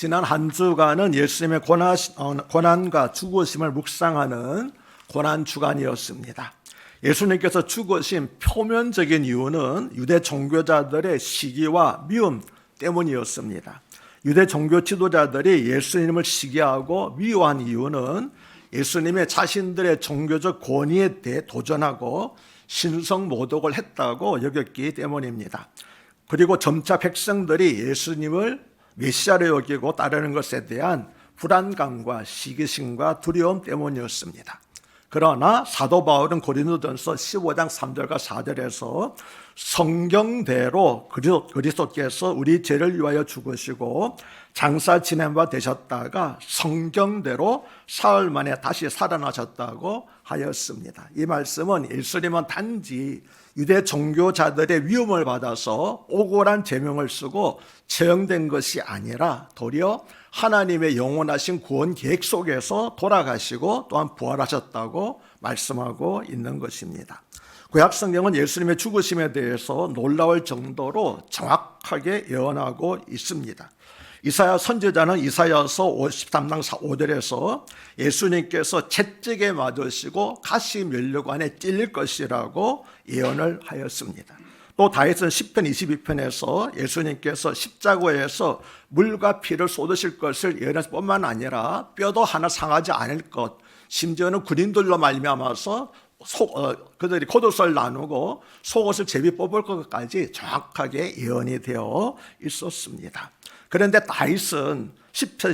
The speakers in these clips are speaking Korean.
지난 한 주간은 예수님의 고난, 어, 고난 과 죽으심을 묵상하는 고난 주간이었습니다. 예수님께서 죽으신 표면적인 이유는 유대 종교자들의 시기와 미움 때문이었습니다. 유대 종교 지도자들이 예수님을 시기하고 미워한 이유는 예수님의 자신들의 종교적 권위에 대해 도전하고 신성 모독을 했다고 여겼기 때문입니다. 그리고 점차 백성들이 예수님을 메시아로 여기고 따르는 것에 대한 불안감과 시기심과 두려움 때문이었습니다. 그러나 사도 바울은 고린도전서 15장 3절과 4절에서 성경대로 그리스도께서 우리 죄를 위하여 죽으시고 장사 지낸 바 되셨다가 성경대로 사흘 만에 다시 살아나셨다고 하였습니다. 이 말씀은 예수님은 단지 유대 종교자들의 위험을 받아서 오골한 제명을 쓰고 처형된 것이 아니라 도리어 하나님의 영원하신 구원 계획 속에서 돌아가시고 또한 부활하셨다고 말씀하고 있는 것입니다. 구약 성경은 예수님의 죽으심에 대해서 놀라울 정도로 정확하게 예언하고 있습니다. 이사야 선지자는 이사야서 53장 5절에서 예수님께서 채찍에 맞으시고 가시 면류관에 찔릴 것이라고 예언을 하였습니다. 또 다윗은 10편 22편에서 예수님께서 십자가에서 물과 피를 쏟으실 것을 예언할 뿐만 아니라 뼈도 하나 상하지 않을 것 심지어는 군인들로 말미암아서 속, 어, 그들이 콧옷을 나누고 속옷을 제비 뽑을 것까지 정확하게 예언이 되어 있었습니다. 그런데 다윗은 10편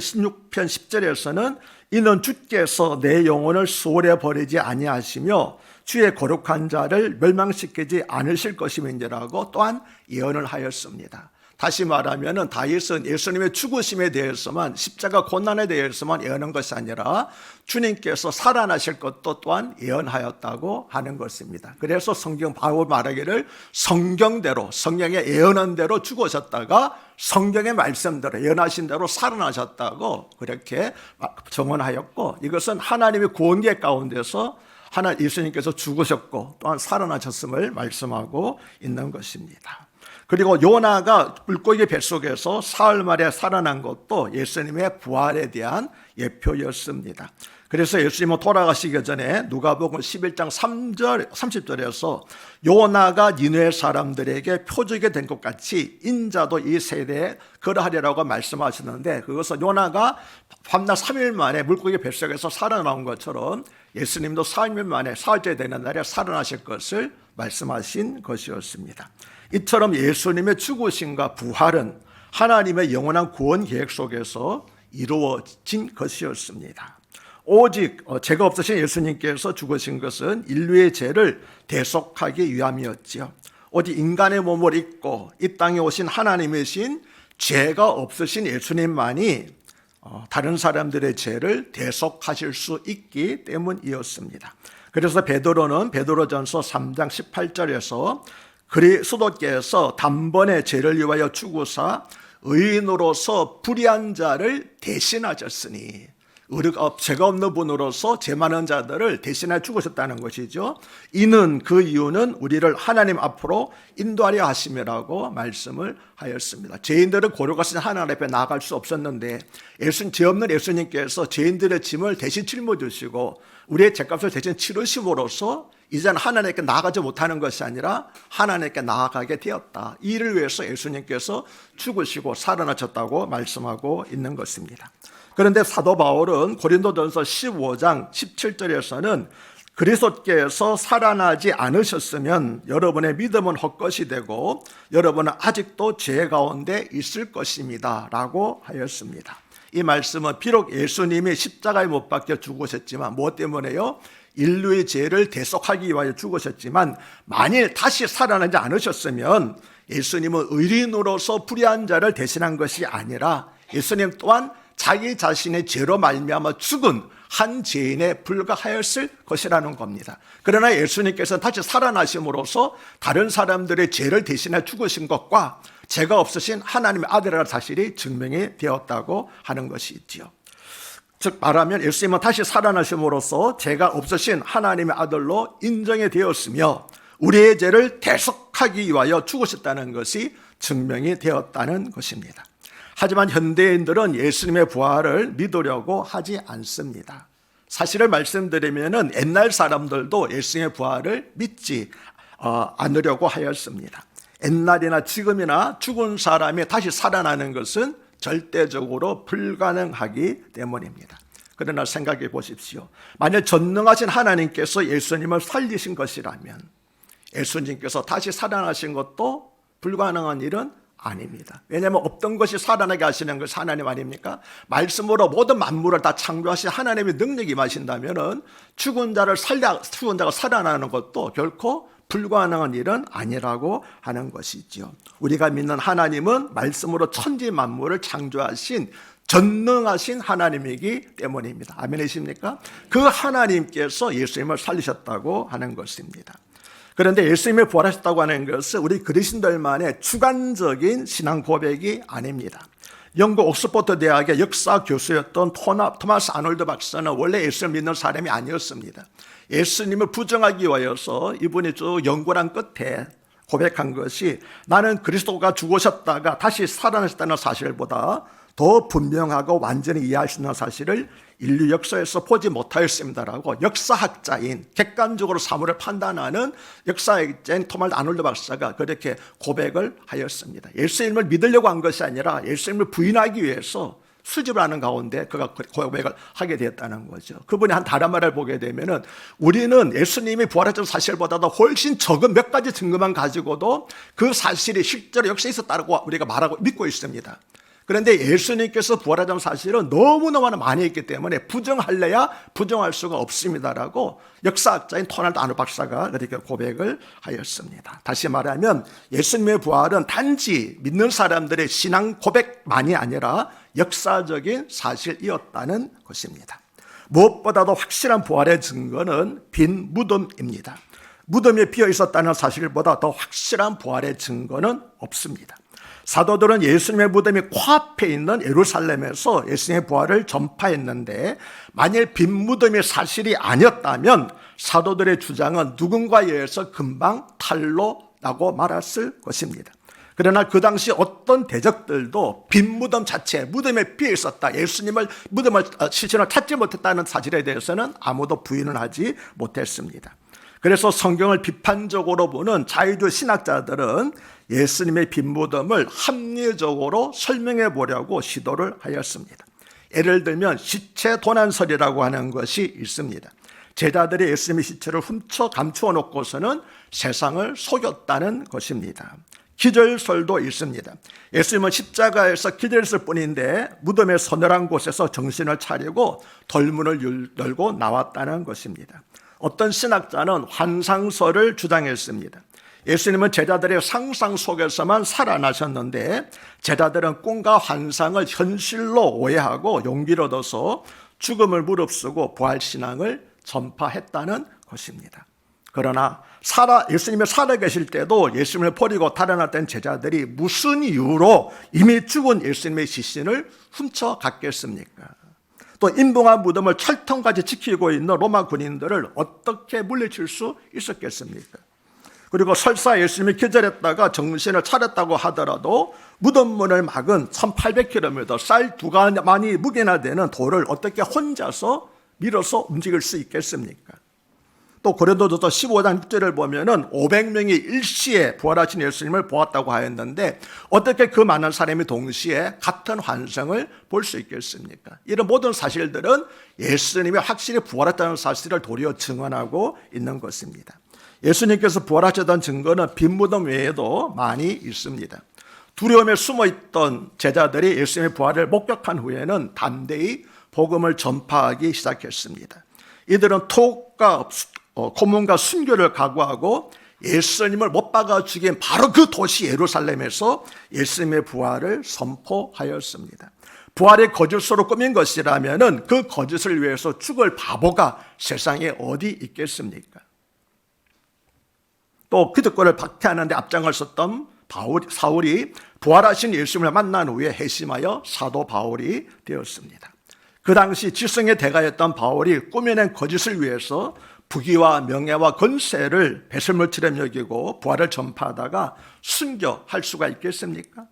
16편 10절에서는 이는 주께서 내 영혼을 수월해 버리지 아니하시며 주의 거룩한 자를 멸망시키지 않으실 것임인지라고 또한 예언을 하였습니다. 다시 말하면은 다윗은 예수님의 죽으심에 대해서만 십자가 고난에 대해서만 예언한 것이 아니라 주님께서 살아나실 것도 또한 예언하였다고 하는 것입니다. 그래서 성경 바울 말하기를 성경대로 성경의 예언한 대로 죽으셨다가 성경의 말씀대로 예언하신 대로 살아나셨다고 그렇게 정언하였고 이것은 하나님의 구원계 가운데서 하나 예수님께서 죽으셨고 또한 살아나셨음을 말씀하고 있는 것입니다. 그리고 요나가 물고기 뱃속에서 사흘 만에 살아난 것도 예수님의 부활에 대한 예표였습니다. 그래서 예수님은 돌아가시기 전에 누가복음 11장 3절 30절에서 요나가 니누의 사람들에게 표적이 된 것 같이 인자도 이 세대에 그러하리라고 말씀하셨는데 그것은 요나가 밤낮 3일 만에 물고기 뱃속에서 살아나온 것처럼 예수님도 3일 만에 사흘째 되는 날에 살아나실 것을 말씀하신 것이었습니다. 이처럼 예수님의 죽으심과 부활은 하나님의 영원한 구원 계획 속에서 이루어진 것이었습니다. 오직 어, 죄가 없으신 예수님께서 죽으신 것은 인류의 죄를 대속하기 위함이었지요. 오직 인간의 몸을 입고 이 땅에 오신 하나님이신 죄가 없으신 예수님만이 어, 다른 사람들의 죄를 대속하실 수 있기 때문이었습니다. 그래서 베드로는 베드로전서 3장 18절에서 그리스도께서 단번에 죄를 위하여 죽으사 의인으로서 불의한 자를 대신하셨으니 의가 죄가 없는 분으로서 죄 많은 자들을 대신해 죽으셨다는 것이죠. 이는 그 이유는 우리를 하나님 앞으로 인도하려 하심이라고 말씀을 하였습니다. 죄인들은 고려가 신 하나님 앞에 나아갈 수 없었는데 예수님 죄 없는 예수님께서 죄인들의 짐을 대신 짊어지시고 우리의 죄값을 대신 치르심으로써 이제는 하나님께 나아가지 못하는 것이 아니라 하나님께 나아가게 되었다. 이를 위해서 예수님께서 죽으시고 살아나셨다고 말씀하고 있는 것입니다. 그런데 사도 바울은 고린도전서 15장 17절에서는 그리스도께서 살아나지 않으셨으면 여러분의 믿음은 헛것이 되고 여러분은 아직도 죄 가운데 있을 것입니다 라고 하였습니다. 이 말씀은 비록 예수님이 십자가에 못 박혀 죽으셨지만 무엇 때문에요? 인류의 죄를 대속하기 위하여 죽으셨지만 만일 다시 살아나지 않으셨으면 예수님은 의인으로서 불의한 자를 대신한 것이 아니라 예수님 또한 자기 자신의 죄로 말미암아 죽은 한 죄인에 불과하였을 것이라는 겁니다. 그러나 예수님께서 다시 살아나심으로써 다른 사람들의 죄를 대신해 죽으신 것과 죄가 없으신 하나님의 아들이라는 사실이 증명이 되었다고 하는 것이 있지요. 즉 말하면 예수님은 다시 살아나심으로써 죄가 없으신 하나님의 아들로 인정이 되었으며 우리의 죄를 대속하기 위하여 죽으셨다는 것이 증명이 되었다는 것입니다. 하지만 현대인들은 예수님의 부활을 믿으려고 하지 않습니다. 사실을 말씀드리면은 옛날 사람들도 예수님의 부활을 믿지 어, 않으려고 하였습니다. 옛날이나 지금이나 죽은 사람이 다시 살아나는 것은 절대적으로 불가능하기 때문입니다. 그러나 생각해 보십시오. 만약 전능하신 하나님께서 예수님을 살리신 것이라면 예수님께서 다시 살아나신 것도 불가능한 일은 아닙니다. 왜냐하면 없던 것이 살아나게 하시는 것이 하나님 아닙니까? 말씀으로 모든 만물을 다 창조하신 하나님의 능력이 임하신다면 죽은 자를 살려 죽은 자가 살아나는 것도 결코 불가능한 일은 아니라고 하는 것이지요. 우리가 믿는 하나님은 말씀으로 천지 만물을 창조하신 전능하신 하나님이기 때문입니다. 아멘이십니까? 그 하나님께서 예수님을 살리셨다고 하는 것입니다. 그런데 예수님이 부활하셨다고 하는 것은 우리 그리스도들만의 주관적인 신앙 고백이 아닙니다. 영국 옥스퍼드 대학의 역사 교수였던 토마스 아놀드 박사는 원래 예수를 믿는 사람이 아니었습니다. 예수님을 부정하기 위하여서 이분이 쭉 연구한 끝에 고백한 것이 나는 그리스도가 죽으셨다가 다시 살아나셨다는 사실보다 더 분명하고 완전히 이해할 수 있는 사실을 인류 역사에서 보지 못하였습니다라고 역사학자인 객관적으로 사물을 판단하는 역사학자인 토말 아놀드 박사가 그렇게 고백을 하였습니다. 예수님을 믿으려고 한 것이 아니라 예수님을 부인하기 위해서 수집을 하는 가운데 그가 고백을 하게 되었다는 거죠. 그분이 한 다른 말을 보게 되면은 우리는 예수님이 부활했던 사실보다도 훨씬 적은 몇 가지 증거만 가지고도 그 사실이 실제로 역사에 있었다고 우리가 말하고 믿고 있습니다. 그런데 예수님께서 부활하자는 사실은 너무너무 많이 있기 때문에 부정할래야 부정할 수가 없습니다라고 역사학자인 토날드 아누 박사가 그렇게 고백을 하였습니다. 다시 말하면 예수님의 부활은 단지 믿는 사람들의 신앙 고백만이 아니라 역사적인 사실이었다는 것입니다. 무엇보다도 확실한 부활의 증거는 빈 무덤입니다. 무덤에 비어 있었다는 사실보다 더 확실한 부활의 증거는 없습니다. 사도들은 예수님의 무덤이 코앞에 있는 예루살렘에서 예수님의 부활을 전파했는데 만일 빈 무덤이 사실이 아니었다면 사도들의 주장은 누군가에 의해서 금방 탈로 나고 말았을 것입니다. 그러나 그 당시 어떤 대적들도 빈 무덤 자체, 무덤에 비어 있었다. 예수님을 무덤을 어, 시신을 찾지 못했다는 사실에 대해서는 아무도 부인을 하지 못했습니다. 그래서 성경을 비판적으로 보는 자유주 신학자들은 예수님의 빈 무덤을 합리적으로 설명해 보려고 시도를 하였습니다. 예를 들면 시체 도난설이라고 하는 것이 있습니다. 제자들이 예수님의 시체를 훔쳐 감추어 놓고서는 세상을 속였다는 것입니다. 기절설도 있습니다. 예수님은 십자가에서 기절했을 뿐인데 무덤의 서늘한 곳에서 정신을 차리고 덜문을 열고 나왔다는 것입니다. 어떤 신학자는 환상설을 주장했습니다. 예수님은 제자들의 상상 속에서만 살아나셨는데 제자들은 꿈과 환상을 현실로 오해하고 용기를 얻어서 죽음을 무릅쓰고 부활 신앙을 전파했다는 것입니다. 그러나 살아 예수님이 살아 계실 때도 예수님을 버리고 달아났던 제자들이 무슨 이유로 이미 죽은 예수님의 시신을 훔쳐 갔겠습니까? 또 인봉한 무덤을 철통까지 지키고 있는 로마 군인들을 어떻게 물리칠 수 있었겠습니까? 그리고 설사 예수님이 기절했다가 정신을 차렸다고 하더라도 무덤문을 막은 1800km 쌀 두 가만이 무게나 되는 돌을 어떻게 혼자서 밀어서 움직일 수 있겠습니까? 또 고린도전서 15장 6절을 보면은 500명이 일시에 부활하신 예수님을 보았다고 하였는데 어떻게 그 많은 사람이 동시에 같은 환상을 볼 수 있겠습니까? 이런 모든 사실들은 예수님이 확실히 부활했다는 사실을 도리어 증언하고 있는 것입니다. 예수님께서 부활하셨던 증거는 빈 무덤 외에도 많이 있습니다. 두려움에 숨어 있던 제자들이 예수님의 부활을 목격한 후에는 담대히 복음을 전파하기 시작했습니다. 이들은 어, 고문과 순교를 각오하고 예수님을 못 박아 죽인 바로 그 도시 예루살렘에서 예수님의 부활을 선포하였습니다. 부활의 거짓으로 꾸민 것이라면 그 거짓을 위해서 죽을 바보가 세상에 어디 있겠습니까? 또 기득권을 박해하는데 앞장을 섰던 바울, 사울이 부활하신 예수님을 만난 후에 회심하여 사도 바울이 되었습니다. 그 당시 지성의 대가였던 바울이 꾸며낸 거짓을 위해서 부귀와 명예와 권세를 배설물처럼 여기고 부활을 전파하다가 순교할 수가 있겠습니까?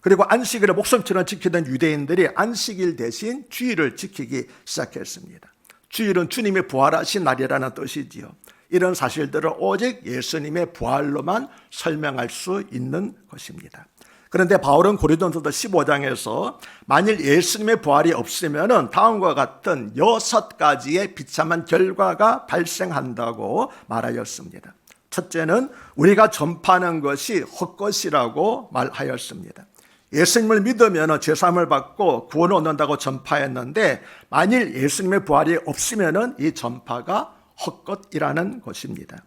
그리고 안식일을 목숨처럼 지키던 유대인들이 안식일 대신 주일을 지키기 시작했습니다. 주일은 주님이 부활하신 날이라는 뜻이지요. 이런 사실들을 오직 예수님의 부활로만 설명할 수 있는 것입니다. 그런데 바울은 고린도전서 15장에서 만일 예수님의 부활이 없으면 다음과 같은 여섯 가지의 비참한 결과가 발생한다고 말하였습니다. 첫째는 우리가 전파하는 것이 헛것이라고 말하였습니다. 예수님을 믿으면 죄사함을 받고 구원을 얻는다고 전파했는데 만일 예수님의 부활이 없으면 이 전파가 헛것이라는 것입니다.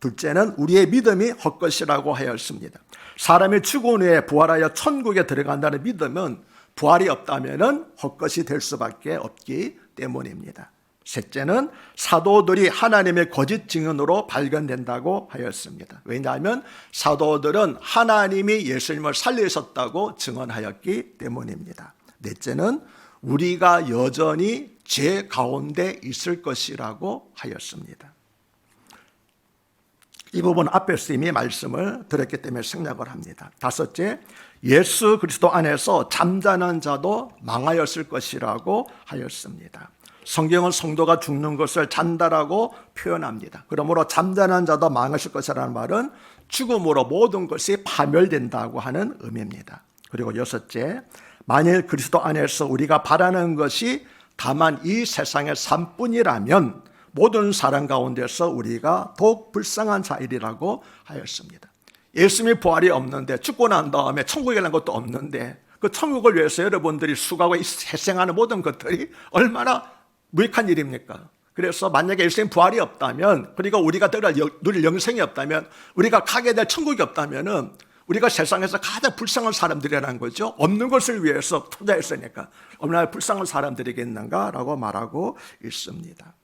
둘째는 우리의 믿음이 헛것이라고 하였습니다. 사람이 죽은 후에 부활하여 천국에 들어간다는 믿음은 부활이 없다면 헛것이 될 수밖에 없기 때문입니다. 셋째는 사도들이 하나님의 거짓 증언으로 발견된다고 하였습니다. 왜냐하면 사도들은 하나님이 예수님을 살리셨다고 증언하였기 때문입니다. 넷째는 우리가 여전히 죄 가운데 있을 것이라고 하였습니다. 이 부분 앞에서 이미 말씀을 드렸기 때문에 생략을 합니다. 다섯째, 예수 그리스도 안에서 잠자는 자도 망하였을 것이라고 하였습니다. 성경은 성도가 죽는 것을 잔다라고 표현합니다. 그러므로 잠자는 자도 망하실 것이라는 말은 죽음으로 모든 것이 파멸된다고 하는 의미입니다. 그리고 여섯째, 만일 그리스도 안에서 우리가 바라는 것이 다만 이 세상의 삶뿐이라면 모든 사람 가운데서 우리가 더욱 불쌍한 자일이라고 하였습니다. 예수님의 부활이 없는데 죽고 난 다음에 간 것도 없는데 그 천국을 위해서 여러분들이 수고하고 희생하는 모든 것들이 얼마나 무익한 일입니까? 그래서 만약에 예수님 부활이 없다면 그리고 우리가 누릴 영생이 없다면 우리가 가게 될 천국이 없다면은 우리가 세상에서 가장 불쌍한 사람들이라는 거죠. 없는 것을 위해서 투자했으니까 얼마나 불쌍한 사람들이겠는가라고 말하고 있습니다.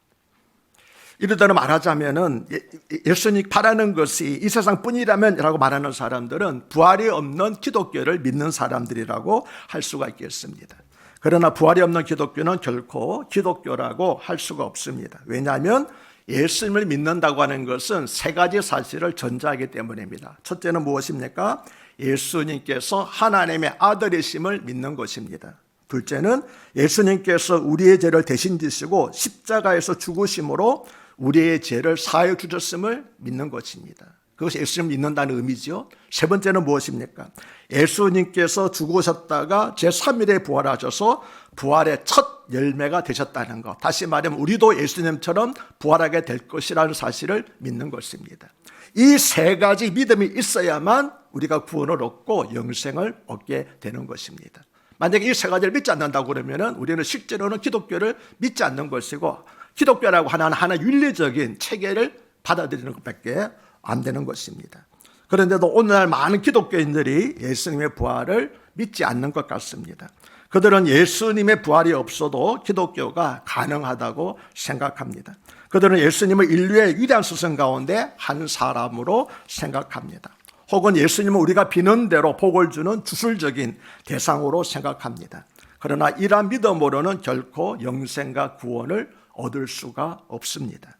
이르다로 말하자면은 예, 예수님 바라는 것이 이 세상뿐이라면라고 말하는 사람들은 부활이 없는 기독교를 믿는 사람들이라고 할 수가 있겠습니다. 그러나 부활이 없는 기독교는 결코 기독교라고 할 수가 없습니다. 왜냐하면 예수님을 믿는다고 하는 것은 세 가지 사실을 전제하기 때문입니다. 첫째는 무엇입니까? 예수님께서 하나님의 아들이심을 믿는 것입니다. 둘째는 예수님께서 우리의 죄를 대신 지시고 십자가에서 죽으심으로 우리의 죄를 사하여 주셨음을 믿는 것입니다. 그것이 예수님 믿는다는 의미죠. 세 번째는 무엇입니까? 예수님께서 죽으셨다가 제3일에 부활하셔서 부활의 첫 열매가 되셨다는 것. 다시 말하면 우리도 예수님처럼 부활하게 될 것이라는 사실을 믿는 것입니다. 이 세 가지 믿음이 있어야만 우리가 구원을 얻고 영생을 얻게 되는 것입니다. 만약에 이 세 가지를 믿지 않는다고 그러면 우리는 실제로는 기독교를 믿지 않는 것이고 기독교라고 하는 하나 윤리적인 체계를 받아들이는 것밖에 안 되는 것입니다. 그런데도 오늘날 많은 기독교인들이 예수님의 부활을 믿지 않는 것 같습니다. 그들은 예수님의 부활이 없어도 기독교가 가능하다고 생각합니다. 그들은 예수님을 인류의 위대한 스승 가운데 한 사람으로 생각합니다. 혹은 예수님은 우리가 비는 대로 복을 주는 주술적인 대상으로 생각합니다. 그러나 이러한 믿음으로는 결코 영생과 구원을 얻을 수가 없습니다.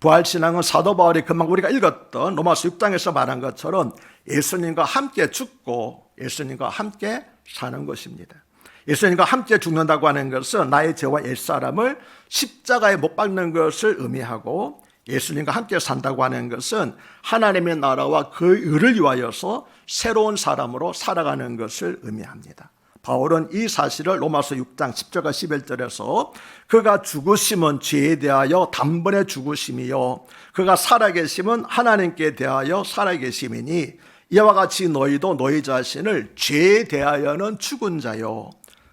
부활신앙은 사도 바울이 금방 우리가 읽었던 로마서 6장에서 말한 것처럼 예수님과 함께 죽고 예수님과 함께 사는 것입니다. 예수님과 함께 죽는다고 하는 것은 나의 죄와 옛사람을 십자가에 못 박는 것을 의미하고 예수님과 함께 산다고 하는 것은 하나님의 나라와 그 의를 위하여서 새로운 사람으로 살아가는 것을 의미합니다. 바울은 이 사실을 로마서 6장 10절과 11절에서 그가 죽으심은 죄에 대하여 단번에 죽으심이요 그가 살아계심은 하나님께 대하여 살아계심이니 이와 같이 너희도 너희 자신을 죄에 대하여는 죽은 자요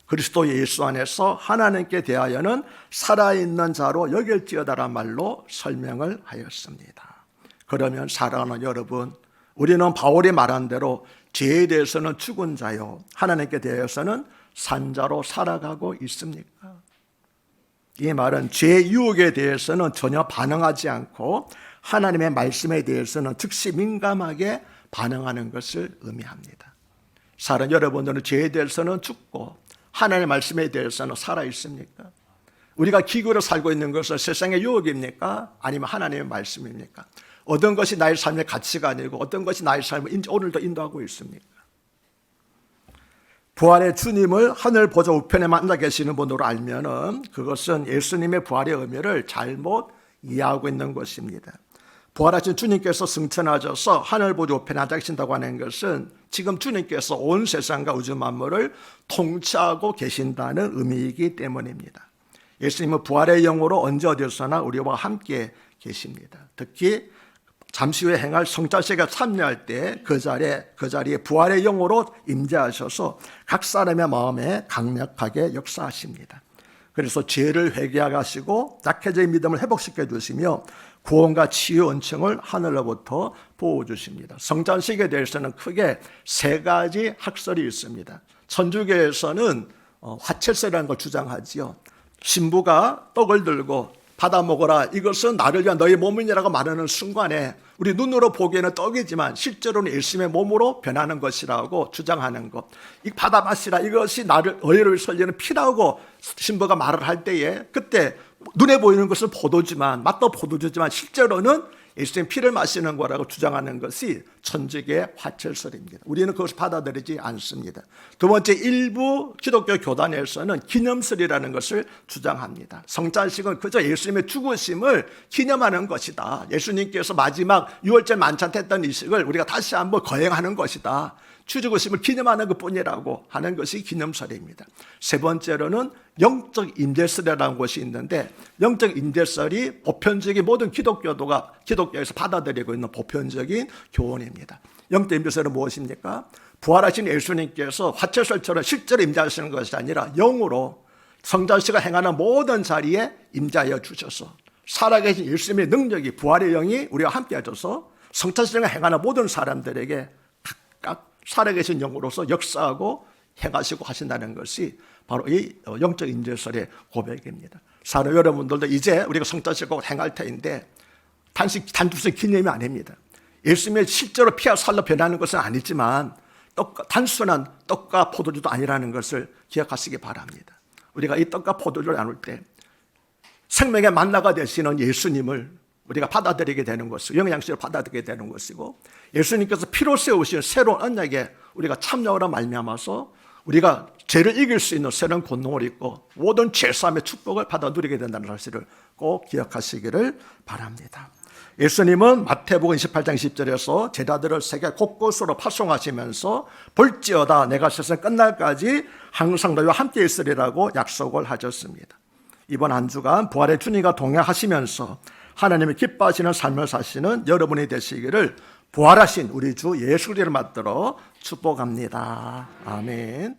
그리스도 예수 안에서 하나님께 대하여는 살아있는 자로 여길지어다란 말로 설명을 하였습니다. 그러면 사랑하는 여러분, 우리는 바울이 말한 대로 죄에 대해서는 죽은 자요, 하나님께 대해서는 산자로 살아가고 있습니까? 이 말은 죄 유혹에 대해서는 전혀 반응하지 않고 하나님의 말씀에 대해서는 즉시 민감하게 반응하는 것을 의미합니다. 사랑 여러분들은 죄에 대해서는 죽고 하나님의 말씀에 대해서는 살아 있습니까? 우리가 기구로 살고 있는 것은 세상의 유혹입니까? 아니면 하나님의 말씀입니까? 어떤 것이 나의 삶의 가치가 아니고 어떤 것이 나의 삶을 오늘도 인도하고 있습니까? 부활의 주님을 하늘 보좌 우편에 만나 계시는 분으로 알면은 그것은 예수님의 부활의 의미를 잘못 이해하고 있는 것입니다. 부활하신 주님께서 승천하셔서 하늘 보좌 우편에 앉아 계신다고 하는 것은 지금 주님께서 온 세상과 우주 만물을 통치하고 계신다는 의미이기 때문입니다. 예수님은 부활의 영으로 언제 어디서나 우리와 함께 계십니다. 특히 잠시 후에 행할 성찬식에 참여할 때 그 자리에 그 자리에 부활의 영으로 임재하셔서 각 사람의 마음에 강력하게 역사하십니다. 그래서 죄를 회개하게 하시고 약해진 믿음을 회복시켜 주시며 구원과 치유 은총을 하늘로부터 보호 주십니다. 성찬식에 대해서는 크게 세 가지 학설이 있습니다. 천주교에서는 어, 화채세라는 걸 주장하지요. 신부가 떡을 들고 받아 먹어라. 이것은 나를 위한 너의 몸이라고 말하는 순간에 우리 눈으로 보기에는 떡이지만 실제로는 예수님의 몸으로 변하는 것이라고 주장하는 것. 이 받아 마시라. 이것이 나를 너희를 살리는 피라고 신부가 말을 할 때에 그때 눈에 보이는 것은 포도지만 맛도 포도주지만 실제로는 예수님 피를 마시는 거라고 주장하는 것이 천주교의 화철설입니다. 우리는 그것을 받아들이지 않습니다. 두 번째 일부 기독교 교단에서는 기념설이라는 것을 주장합니다. 성찬식은 그저 예수님의 죽으심을 기념하는 것이다. 예수님께서 마지막 6월절 만찬 때 했던 이식을 우리가 다시 한번 거행하는 것이다. 주 죽으심을 기념하는 것뿐이라고 하는 것이 기념설입니다. 세 번째로는 영적 임재설이라는 것이 있는데 영적 임재설이 보편적인 모든 기독교도가 기독교에서 받아들이고 있는 보편적인 교훈입니다. 영적 임재설은 무엇입니까? 부활하신 예수님께서 화채설처럼 실제로 임재하시는 것이 아니라 영으로 성자씨가 행하는 모든 자리에 임재하여 주셔서 살아계신 예수님의 능력이 부활의 영이 우리와 함께 하셔서 성찬식을 행하는 모든 사람들에게 각각 살아계신 영으로서 역사하고 행하시고 하신다는 것이 바로 이 영적 인재설의 고백입니다. 사로 여러분들도 이제 우리가 성찬식을 행할 터인데 단식 단순히 기념이 아닙니다. 예수님의 실제로 피와 살로 변하는 것은 아니지만 떡, 단순한 떡과 포도주도 아니라는 것을 기억하시기 바랍니다. 우리가 이 떡과 포도주를 나눌 때 생명의 만나가 되시는 예수님을 우리가 받아들이게 되는 것이고 영양식을 받아들이게 되는 것이고 예수님께서 피로 세우신 새로운 언약에 우리가 참여하라 말미암아서 우리가 죄를 이길 수 있는 새로운 권능을 입고 모든 죄사함의 축복을 받아 누리게 된다는 사실을 꼭 기억하시기를 바랍니다. 예수님은 마태복음 28장 10절에서 제자들을 세계 곳곳으로 파송하시면서 볼지어다 내가 세상 끝날까지 항상 너희와 함께 있으리라고 약속을 하셨습니다. 이번 한 주간 부활의 주님과 동행하시면서 하나님이 기뻐하시는 삶을 사시는 여러분이 되시기를 부활하신 우리 주 예수 그리스도를 맞들어 축복합니다. 아멘.